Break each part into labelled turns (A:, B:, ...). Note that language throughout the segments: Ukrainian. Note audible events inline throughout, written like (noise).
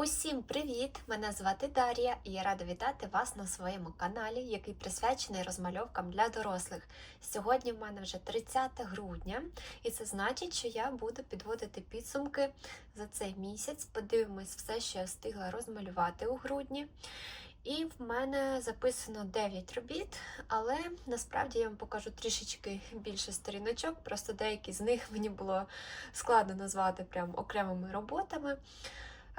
A: Усім привіт! Мене звати Дар'я і я рада вітати вас на своєму каналі, який присвячений розмальовкам для дорослих. Сьогодні в мене вже 30 грудня, і це значить, що я буду підводити підсумки за цей місяць. Подивимось все, що я встигла розмалювати у грудні. І в мене записано 9 робіт, але насправді я вам покажу трішечки більше сторіночок, просто деякі з них мені було складно назвати прям окремими роботами.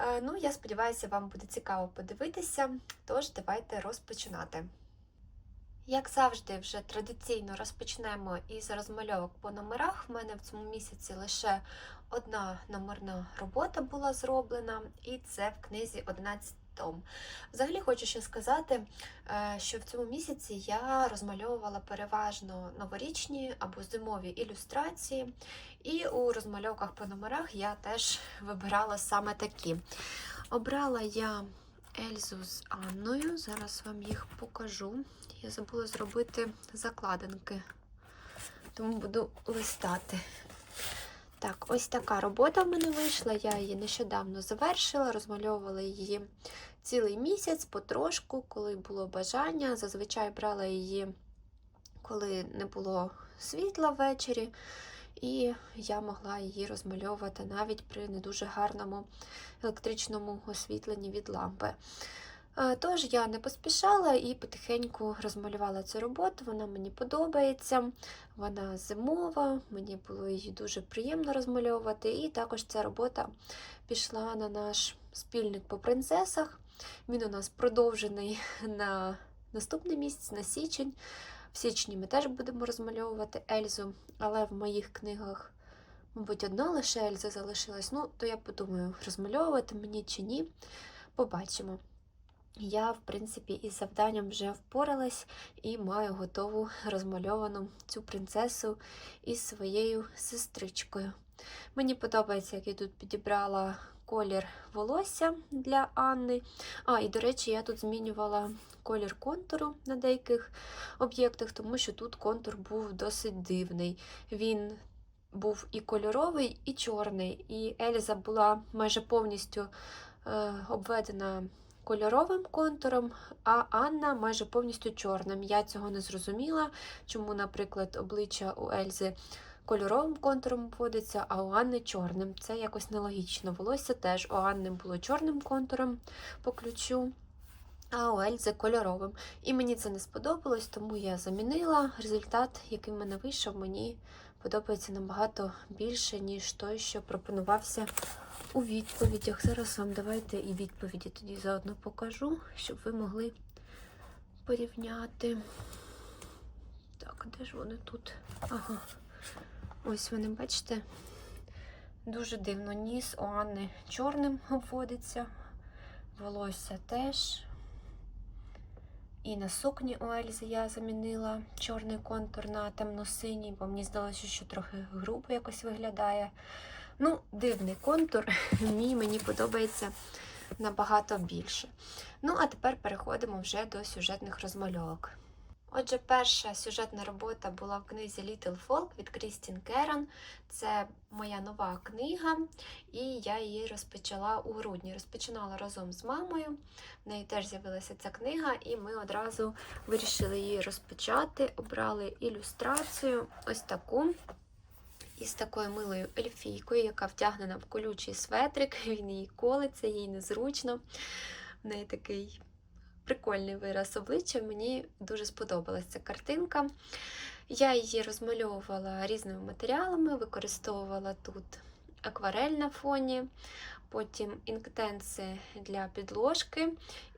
A: Е, Ну, я сподіваюся, вам буде цікаво подивитися, тож давайте розпочинати. Як завжди, вже традиційно розпочнемо із розмальовок по номерах. В мене в цьому місяці лише одна номерна робота була зроблена, і це в книзі 11 том. Взагалі хочу ще сказати, е, що в цьому місяці я розмальовувала переважно новорічні або зимові ілюстрації, і у розмальовках по номерах я теж вибирала саме такі. Обрала я Ельзу з Анною, зараз вам їх покажу. Я забула зробити закладинки, тому буду листати. Так, ось така робота в мене вийшла. Я її нещодавно завершила, розмальовувала її цілий місяць, потрошку, коли було бажання. Зазвичай брала її, коли не було світла ввечері, і я могла її розмальовувати навіть при не дуже гарному електричному освітленні від лампи. Тож я не поспішала і потихеньку розмалювала цю роботу. Вона мені подобається, вона зимова, мені було її дуже приємно розмальовувати. І також ця робота пішла на наш спільник по принцесах. Він у нас продовжений (laughs) на наступний місяць, на січень. В січні ми теж будемо розмальовувати Ельзу, але в моїх книгах, мабуть, одна лише Ельза залишилась. Ну, то я подумаю, розмальовувати мені чи ні. Побачимо. Я, в принципі, із завданням вже впоралась і маю готову розмальовану цю принцесу із своєю сестричкою. Мені подобається, як я тут підібрала колір волосся для Анни. А, і, до речі, я тут змінювала колір контуру на деяких об'єктах, тому що тут контур був досить дивний. Він був і кольоровий, і чорний. І Ельза була майже повністю е, обведена кольоровим контуром, а Анна майже повністю чорним. Я цього не зрозуміла, чому, наприклад, обличчя у Ельзи кольоровим контуром обводиться, а у Анни чорним. Це якось нелогічно. Волосся теж у Анни було чорним контуром по ключу. А у Ельзи кольоровим. І мені це не сподобалось, тому я замінила. Результат, який в мене вийшов, мені подобається набагато більше, ніж той, що пропонувався у відповідях. Зараз вам давайте і відповіді тоді заодно покажу, щоб ви могли порівняти. Так, де ж вони тут? Ага. Ось вони, бачите, дуже дивно ніс у Анни чорним обводиться, волосся теж. І на сукні у Ельзи я замінила чорний контур на темно-синій, бо мені здалося, що трохи грубо якось виглядає. Ну, дивний контур, (laughs) мій мені подобається набагато більше. Ну, а тепер переходимо вже до сюжетних розмальовок. Отже, перша сюжетна робота була в книзі Little Folk від Крістін Керан. Це моя нова книга, і я її розпочала у грудні. Розпочинала разом з мамою. В неї теж з'явилася ця книга, і ми одразу вирішили її розпочати. Обрали ілюстрацію ось таку. Із такою милою ельфійкою, яка втягнена в колючий светрик, (laughs) він її колиться, їй незручно. В неї такий прикольний вираз обличчя. Мені дуже сподобалася ця картинка. Я її розмальовувала різними матеріалами, використовувала тут акварель на фоні, потім інктенси для підложки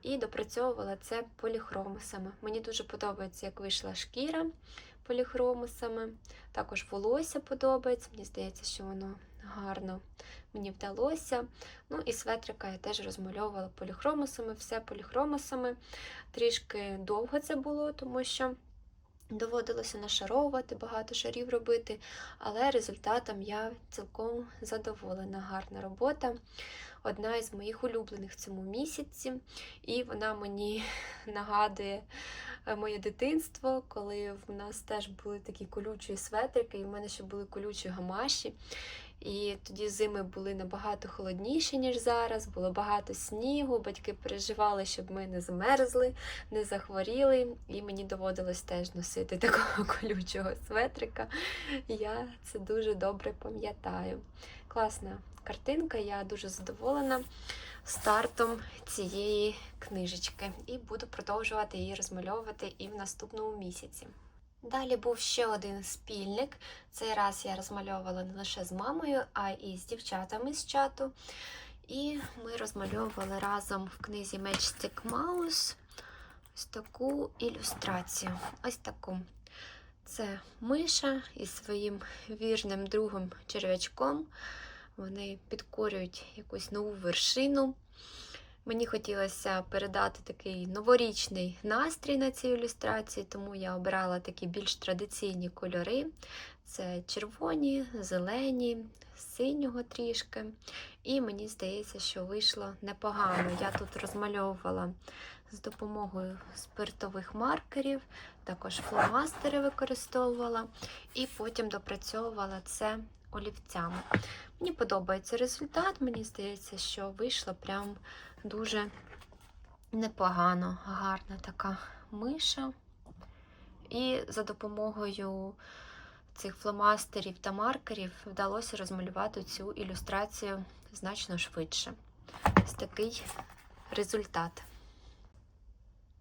A: і допрацьовувала це поліхромусами. Мені дуже подобається, як вийшла шкіра поліхромусами. Також волосся подобається. Мені здається, що воно гарно мені вдалося. Ну і светрика я теж розмальовувала поліхромусами, все поліхромусами. Трішки довго це було, тому що доводилося нашаровувати, багато шарів робити, але результатом я цілком задоволена. Гарна робота. Одна із моїх улюблених в цьому місяці, і вона мені (laughs) нагадує е, моє дитинство, коли в нас теж були такі колючі светрики, і в мене ще були колючі гамаші. І тоді зими були набагато холодніші, ніж зараз. Було багато снігу. Батьки переживали, щоб ми не змерзли, не захворіли. І мені доводилось теж носити (laughs) такого колючого светрика. Я це дуже добре пам'ятаю. Класна картинка, я дуже задоволена стартом цієї книжечки і буду продовжувати її розмальовувати і в наступному місяці. Далі був ще один спільник. Цей раз я розмальовувала не лише з мамою, а і з дівчатами з чату. І ми розмальовували разом в книзі Matchstick Mouse ось таку ілюстрацію. Ось таку. Це миша із своїм вірним другом черв'ячком. Вони підкорюють якусь нову вершину. Мені хотілося передати такий новорічний настрій на цій ілюстрації, тому я обрала такі більш традиційні кольори: це червоні, зелені, синього трішки. І мені здається, що вийшло непогано. Я тут розмальовувала з допомогою спиртових маркерів, також фломастери використовувала, і потім допрацьовувала це олівцями. Мені подобається результат, мені здається, що вийшло прям дуже непогано, гарна така миша. І за допомогою цих фломастерів та маркерів вдалося розмалювати цю ілюстрацію значно швидше. Ось такий результат.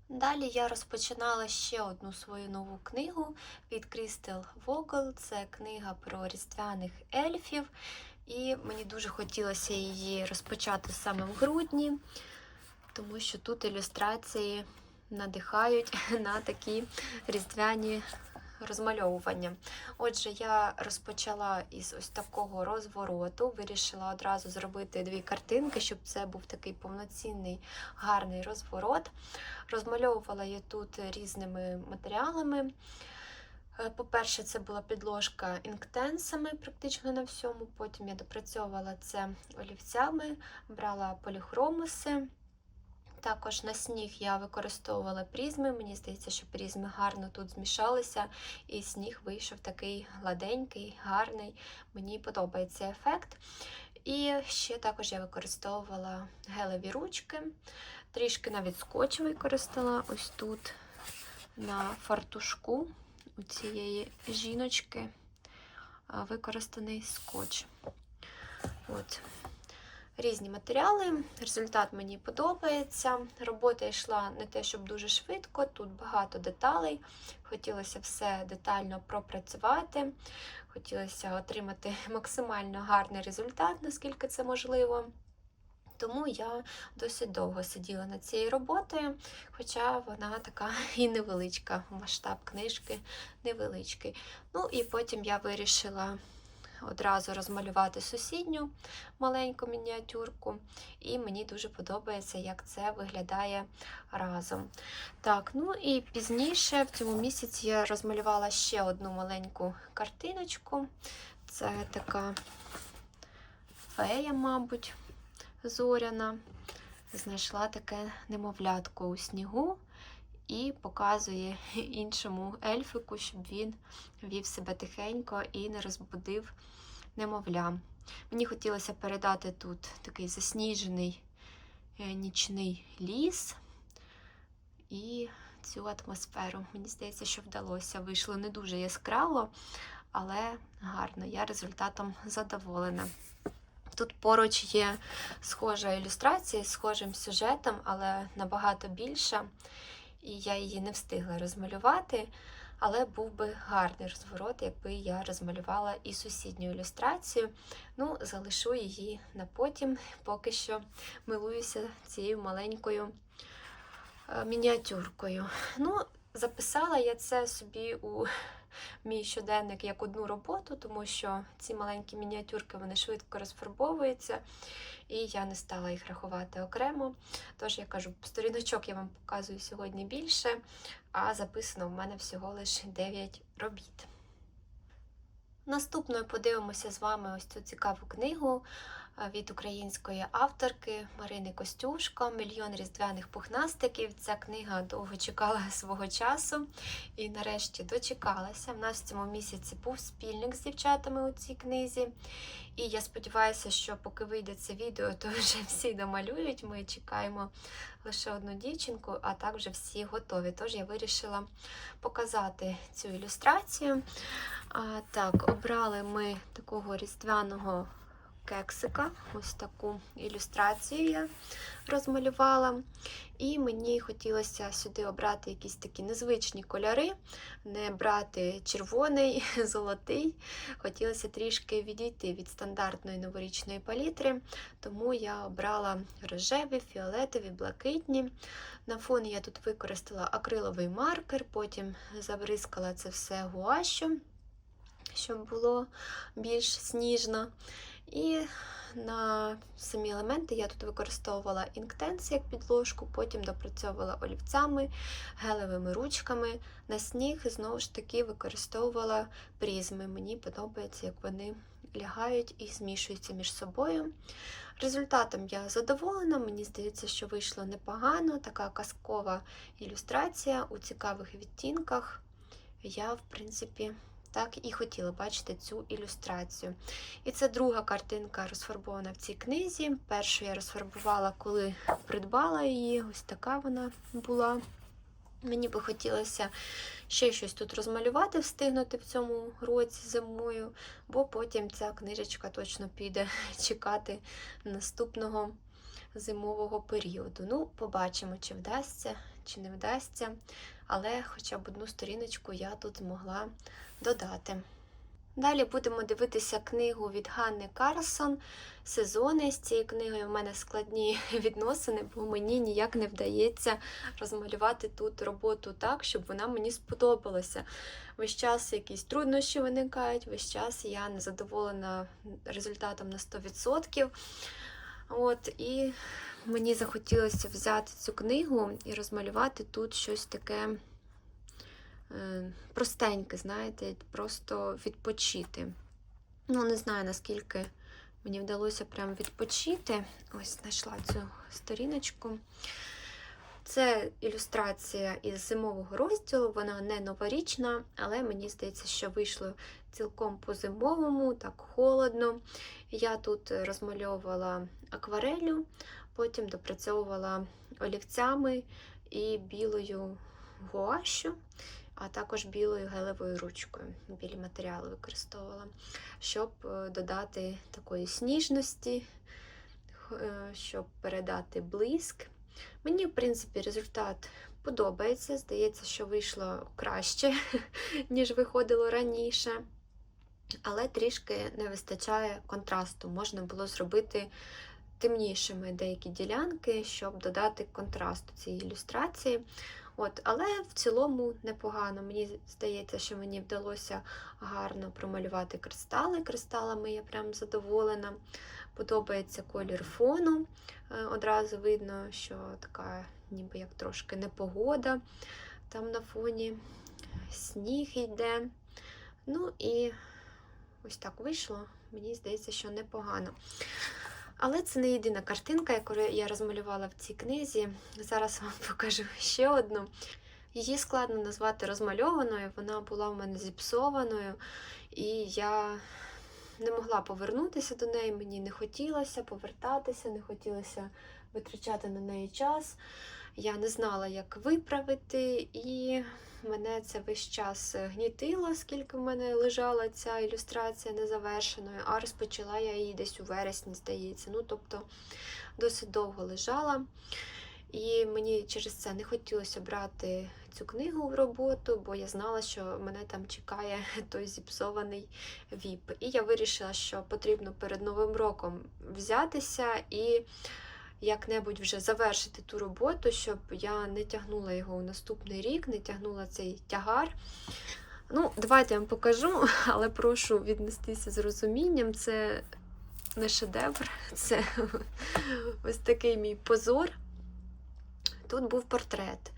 A: Далі я розпочинала ще одну свою нову книгу від Crystal Vogel. Це книга про різдвяних ельфів. І мені дуже хотілося її розпочати саме в грудні, тому що тут ілюстрації надихають (laughs) на такі різдвяні розмальовування. Отже, я розпочала із ось такого розвороту, вирішила одразу зробити дві картинки, щоб це був такий повноцінний гарний розворот. Розмальовувала я тут різними матеріалами. Е, По-перше, це була підложка інктенсами практично на всьому. Потім я допрацьовувала це олівцями, брала поліхромуси. Також на сніг я використовувала призми. Мені здається, що призми гарно тут змішалися, і сніг вийшов такий гладенький, гарний. Мені подобається ефект. І ще також я використовувала гелеві ручки, трішки навіть скотч використала ось тут на фартушку у цієї жіночки використаний скотч. От. Різні матеріали, результат мені подобається. Робота йшла не те, щоб дуже швидко, тут багато деталей. Хотілося все детально пропрацювати, хотілося отримати максимально гарний результат, наскільки це можливо. Тому я досить довго сиділа над цією роботою, хоча вона така (laughs) і невеличка, масштаб книжки невеличкий. Ну і потім я вирішила одразу розмалювати сусідню маленьку мініатюрку, і мені дуже подобається, як це виглядає разом. Так, ну і пізніше в цьому місяці я розмалювала ще одну маленьку картиночку. Це така фея, мабуть зоряна, знайшла таке немовлятко у снігу і показує іншому ельфику, щоб він вів себе тихенько і не розбудив немовля. Мені хотілося передати тут такий засніжений е, нічний ліс і цю атмосферу. Мені здається, що вдалося. Вийшло не дуже яскраво, але гарно. Я результатом задоволена. Тут поруч є схожа ілюстрація з схожим сюжетом, але набагато більша. І я її не встигла розмалювати, але був би гарний розворот, якби я розмалювала і сусідню ілюстрацію. Ну, залишу її на потім, поки що милуюся цією маленькою е, мініатюркою. Ну, записала я це собі у мій щоденник як одну роботу, тому що ці маленькі мініатюрки вони швидко розфарбовуються, і я не стала їх рахувати окремо. Тож я кажу, сторіночок я вам показую сьогодні більше, а записано в мене всього лише 9 робіт. Наступною подивимося з вами ось цю цікаву книгу від української авторки Марини Костюшко Мільйон різдвяних пухнастиків. Ця книга довго чекала (laughs) свого часу і нарешті дочекалася. В нас в цьому місяці був спільник з дівчатами у цій книзі. І я сподіваюся, що поки вийде це відео, то вже (laughs) всі домалюють. Ми чекаємо лише одну дівчинку, а так вже всі готові. Тож я вирішила показати цю ілюстрацію. А, так, обрали ми такого різдвяного кексика. Ось таку ілюстрацію я розмалювала. І мені хотілося сюди обрати якісь такі незвичні кольори, не брати червоний, (laughs) золотий. Хотілося трішки відійти від стандартної новорічної палітри, тому я обрала рожеві, фіолетові, блакитні. На фоні я тут використала акриловий маркер, потім забризкала це все гуашю, щоб було більш сніжно. І на самі елементи я тут використовувала інктенс як підложку, потім допрацьовувала олівцями, гелевими ручками. На сніг знову ж таки використовувала призми. Мені подобається, як вони лягають і змішуються між собою. Результатом я задоволена, мені здається, що вийшло непогано. Така казкова ілюстрація у цікавих відтінках. Я, в принципі, так і хотіла бачити цю ілюстрацію. І це друга картинка розфарбована в цій книзі. Першу я розфарбувала, коли придбала її. Ось така вона була. Мені би хотілося ще щось тут розмалювати, встигнути в цьому році зимою, бо потім ця книжечка точно піде (laughs) чекати наступного зимового періоду. Ну, побачимо, чи вдасться, чи не вдасться. Але хоча б одну сторіночку я тут змогла додати. Далі будемо дивитися книгу від Ганни Карлсон. Сезони з цією книгою в мене складні (laughs) відносини, бо мені ніяк не вдається розмалювати тут роботу так, щоб вона мені сподобалася. Весь час якісь труднощі виникають, весь час я не задоволена результатом на 100%. От, І мені захотілося взяти цю книгу і розмалювати тут щось таке е, простеньке, знаєте, просто відпочити. Ну, не знаю, наскільки мені вдалося прям відпочити. Ось знайшла цю сторіночку. Це ілюстрація із зимового розділу, вона не новорічна, але мені здається, що вийшло цілком по-зимовому, так холодно. Я тут розмальовувала акварелю, потім допрацьовувала олівцями і білою гуашю, а також білою гелевою ручкою. Білі матеріали використовувала, щоб додати такої сніжності, щоб передати блиск. Мені, в принципі, результат подобається. Здається, що вийшло краще, (laughs) ніж виходило раніше. Але трішки не вистачає контрасту. Можна було зробити темнішими деякі ділянки, щоб додати контрасту цій ілюстрації. От, Але в цілому непогано. Мені здається, що мені вдалося гарно промалювати кристали. Кристалами я прям задоволена. Подобається колір фону. Одразу видно, що така, ніби як трошки непогода. Там на фоні сніг йде. Ну і ось так вийшло. Мені здається, що непогано. Але це не єдина картинка, яку я розмалювала в цій книзі. Зараз вам (laughs) покажу ще одну. Її складно назвати розмальованою, вона була в мене зіпсованою, і я не могла повернутися до неї, мені не хотілося повертатися, не хотілося витрачати на неї час. Я не знала, як виправити, і мене це весь час гнітило, скільки в мене лежала ця ілюстрація незавершеною, а розпочала я її десь у вересні, здається. Ну, тобто досить довго лежала. І мені через це не хотілося брати цю книгу в роботу, бо я знала, що мене там чекає (laughs) той зіпсований віп. І я вирішила, що потрібно перед Новим роком взятися і як-небудь вже завершити ту роботу, щоб я не тягнула його у наступний рік, не тягнула цей тягар. Ну, давайте я вам покажу, (laughs) але прошу віднестися з розумінням. Це не шедевр, (laughs) це (laughs) ось такий мій позор. Тут був портрет.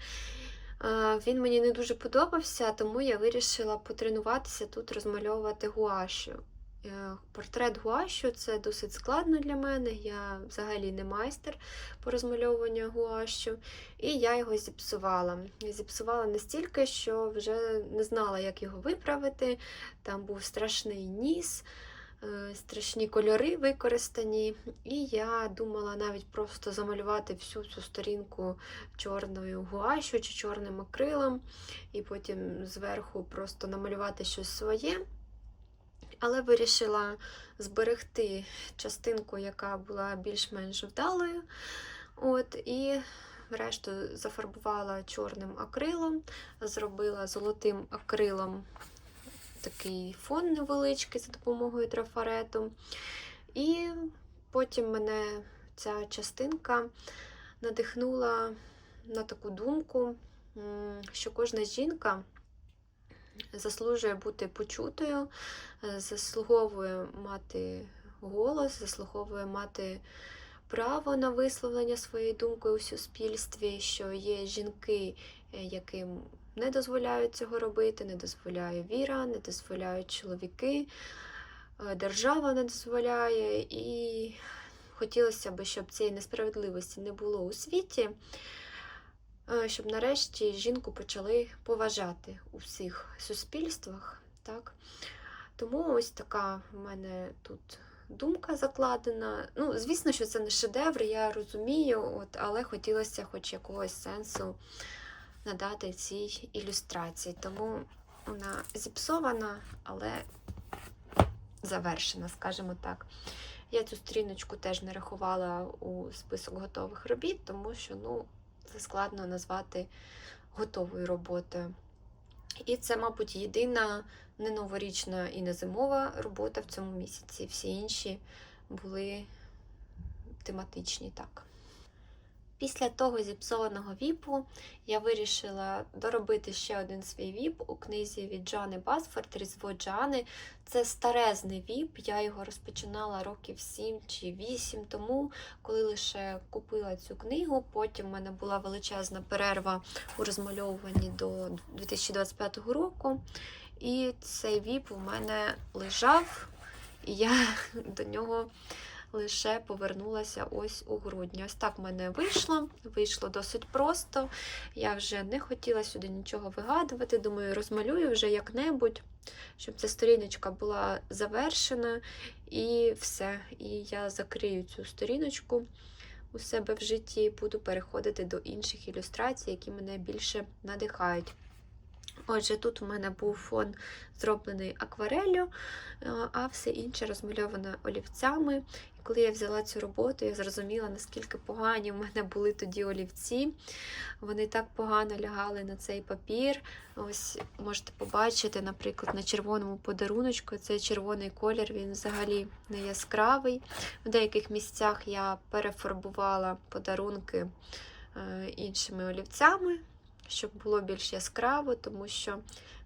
A: Він мені не дуже подобався, тому я вирішила потренуватися тут розмальовувати гуашю. Е, Портрет гуашу це досить складно для мене. Я взагалі не майстер по розмальовуванню гуашу, і я його зіпсувала. Зіпсувала настільки, що вже не знала, як його виправити. Там був страшний ніс, е, страшні кольори використані, і я думала навіть просто замалювати всю цю сторінку чорною гуашу чи чорним акрилом, і потім зверху просто намалювати щось своє. Але вирішила зберегти частинку, яка була більш-менш вдалою. От, і решту зафарбувала чорним акрилом, зробила золотим акрилом такий фон невеличкий за допомогою трафарету. І потім мене ця частинка надихнула на таку думку, що кожна жінка заслужує бути почутою, е, заслуговує мати голос, заслуговує мати право на висловлення своєї думки у суспільстві, що є жінки, е, яким не дозволяють цього робити, не дозволяє віра, не дозволяють чоловіки, е, держава не дозволяє. І хотілося б, щоб цієї несправедливості не було у світі. Е, щоб нарешті жінку почали поважати у всіх суспільствах. Так? Тому ось така в мене тут думка закладена. Ну, звісно, що це не шедевр, я розумію, от, але хотілося хоч якогось сенсу надати цій ілюстрації. Тому вона зіпсована, але завершена, скажімо так. Я цю сторіночку теж не рахувала у список готових робіт, тому що, ну, це складно назвати готовою роботою. І це, мабуть, єдина не новорічна і не зимова робота в цьому місяці. Всі інші були тематичні так. Після того зіпсованого віпу я вирішила доробити ще один свій віп у книзі від Джани Басфорд Різдво Джани. Це старезний віп. Я його розпочинала років 7 чи 8 тому, коли лише купила цю книгу. Потім в мене була величезна перерва у розмальовуванні до 2025 року. І цей віп у мене лежав, і я (laughs) до нього лише повернулася ось у грудні. Ось так в мене вийшло. Вийшло досить просто. Я вже не хотіла сюди нічого вигадувати. Думаю, розмалюю вже як-небудь, щоб ця сторіночка була завершена і все. І я закрию цю сторіночку. У себе в житті буду переходити до інших ілюстрацій, які мене більше надихають. Отже, тут у мене був фон зроблений аквареллю, а все інше розмальоване олівцями. Коли я взяла цю роботу, я зрозуміла, наскільки погані в мене були тоді олівці. Вони так погано лягали на цей папір. Ось можете побачити, наприклад, на червоному подаруночку цей червоний колір, він взагалі не яскравий. В деяких місцях я перефарбувала подарунки е, іншими олівцями щоб було більш яскраво, тому що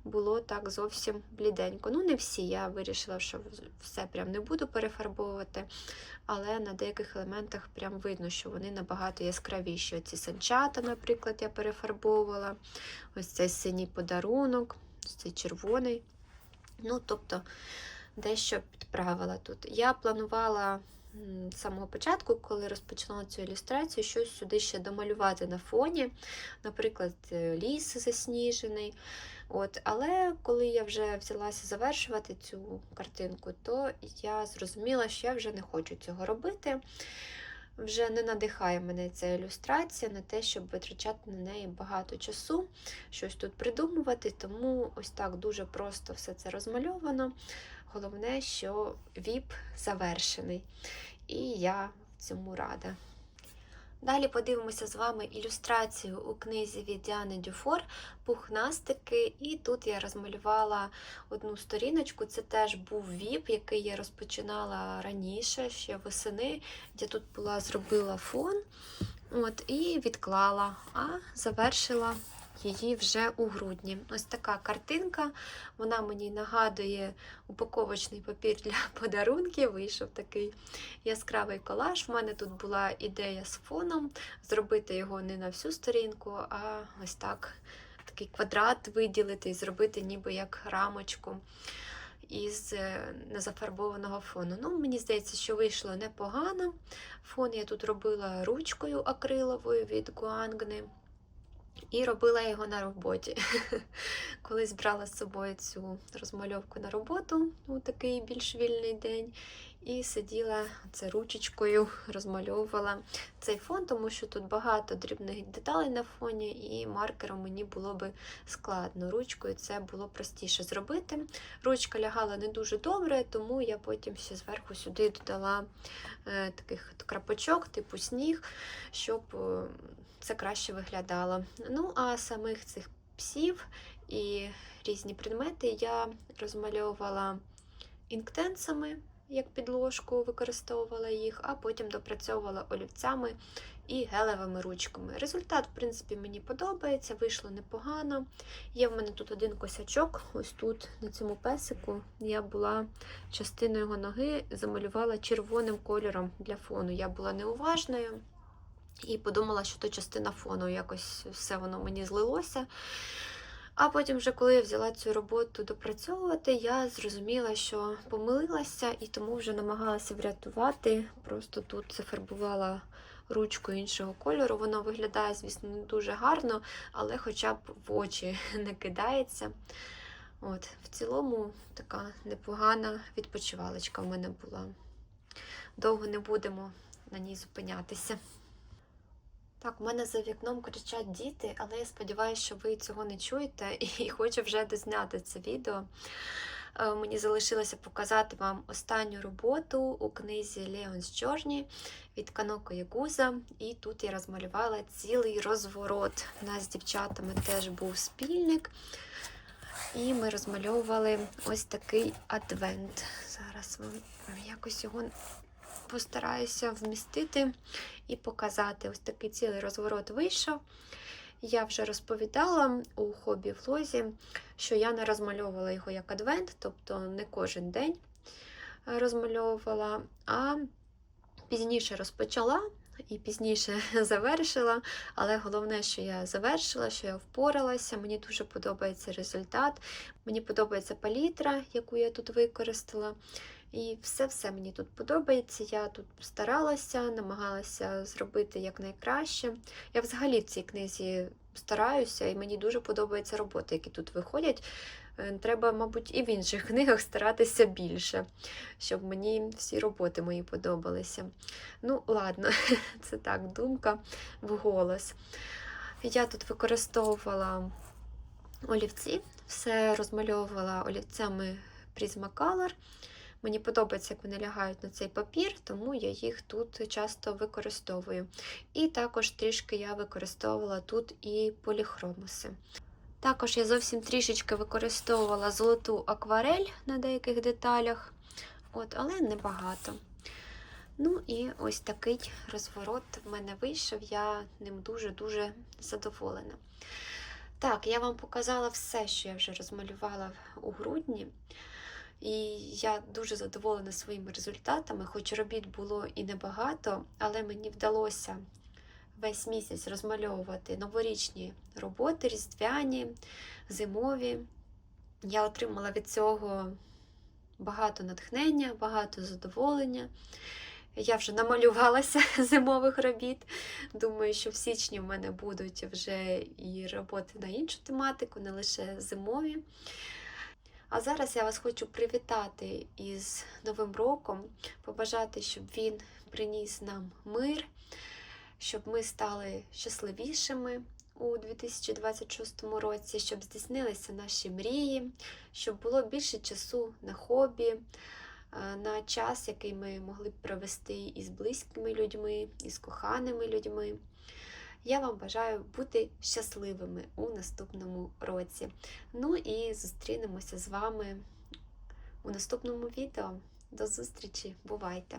A: було так зовсім бліденько. Ну, не всі. Я вирішила, що все прям не буду перефарбовувати, але на деяких елементах прям видно, що вони набагато яскравіші. Оці санчата, наприклад, я перефарбовувала. Ось цей синій подарунок, ось цей червоний. Ну, тобто, дещо підправила тут. Я планувала з самого початку, коли розпочинала цю ілюстрацію, щось сюди ще домалювати на фоні, наприклад, е, ліс засніжений. От, Але коли я вже взялася завершувати цю картинку, то я зрозуміла, що я вже не хочу цього робити. Вже не надихає мене ця ілюстрація на те, щоб витрачати на неї багато часу, щось тут придумувати, тому ось так дуже просто все це розмальовано. Головне, що віп завершений. І я цьому рада. Далі подивимося з вами ілюстрацію у книзі від Діани Дюфор Пухнастики. І тут я розмалювала одну сторіночку. Це теж був віп, який я розпочинала раніше, ще восени, Я тут була зробила фон. От, І відклала, а завершила її вже у грудні. Ось така картинка. Вона мені нагадує упаковочний папір (laughs) для подарунків. Вийшов такий яскравий колаж. У мене тут була ідея з фоном зробити його не на всю сторінку, а ось так такий квадрат виділити і зробити ніби як рамочку. із е, незафарбованого фону. Ну, Мені здається, що вийшло непогано. Фон я тут робила ручкою акриловою від Гуангни. І робила його на роботі. (laughs) Колись брала з собою цю розмальовку на роботу у такий більш вільний день. І сиділа це ручечкою, розмальовувала цей фон, тому що тут багато дрібних деталей на фоні, і маркером мені було би складно. Ручкою це було простіше зробити. Ручка лягала не дуже добре, тому я потім ще зверху сюди додала е, таких крапочок, типу сніг, щоб е, це краще виглядало. Ну, а самих цих псів і різні предмети я розмальовувала інктенсами, як підложку використовувала їх, а потім допрацьовувала олівцями і гелевими ручками. Результат, в принципі, мені подобається, вийшло непогано. Є в мене тут один косячок, ось тут, на цьому песику, я була частиною його ноги, замалювала червоним кольором для фону. Я була неуважною. І подумала, що то частина фону, якось все воно мені злилося. А потім, вже коли я взяла цю роботу допрацьовувати, я зрозуміла, що помилилася і тому вже намагалася врятувати. Просто тут зафарбувала ручку іншого кольору. Воно виглядає, звісно, не дуже гарно, але хоча б в очі (laughs) не кидається. От, В цілому така непогана відпочивалочка в мене була. Довго не будемо на ній зупинятися. Так, у мене за вікном кричать діти, але я сподіваюся, що ви цього не чуєте (laughs) і хочу вже дозняти це відео. Е, Мені залишилося показати вам останню роботу у книзі Леонс Чорні від Каноко Ягуза. І тут я розмалювала цілий розворот. У нас з дівчатами теж був спільник. І ми розмальовували ось такий адвент. Зараз вам якось його постараюся вмістити і показати. Ось такий цілий розворот вийшов. Я вже розповідала у хобі влозі, що я не розмальовувала його як адвент, тобто не кожен день розмальовувала, а пізніше розпочала і пізніше (laughs) завершила. Але головне, що я завершила, що я впоралася. Мені дуже подобається результат. Мені подобається палітра, яку я тут використала. І все-все мені тут подобається. Я тут старалася, намагалася зробити якнайкраще. Я взагалі в цій книзі стараюся, і мені дуже подобаються роботи, які тут виходять. Е, Треба, мабуть, і в інших (laughs) книгах старатися більше, щоб мені всі роботи мої подобалися. Ну, ладно, (laughs) це так, думка вголос. Я тут використовувала олівці, все розмальовувала олівцями Prismacolor. Мені подобається, як вони лягають на цей папір, тому я їх тут часто використовую. І також трішки я використовувала тут і поліхромуси. Також я зовсім трішечки використовувала золоту акварель на деяких деталях, от, але небагато. Ну і ось такий розворот в мене вийшов, я ним дуже-дуже задоволена. Так, я вам показала все, що я вже розмалювала у грудні. І я дуже задоволена своїми результатами, хоч робіт було і небагато, але мені вдалося весь місяць розмальовувати новорічні роботи, різдвяні, зимові. Я отримала від цього багато натхнення, багато задоволення. Я вже намалювалася (laughs) зимових робіт. Думаю, що в січні в мене будуть вже і роботи на іншу тематику, не лише зимові. А зараз я вас хочу привітати із Новим роком, побажати, щоб він приніс нам мир, щоб ми стали щасливішими у 2026 році, щоб здійснилися наші мрії, щоб було більше часу на хобі, е, на час, який ми могли б провести із близькими людьми, із коханими людьми. Я вам бажаю бути щасливими у наступному році. Ну і зустрінемося з вами у наступному відео. До зустрічі! Бувайте!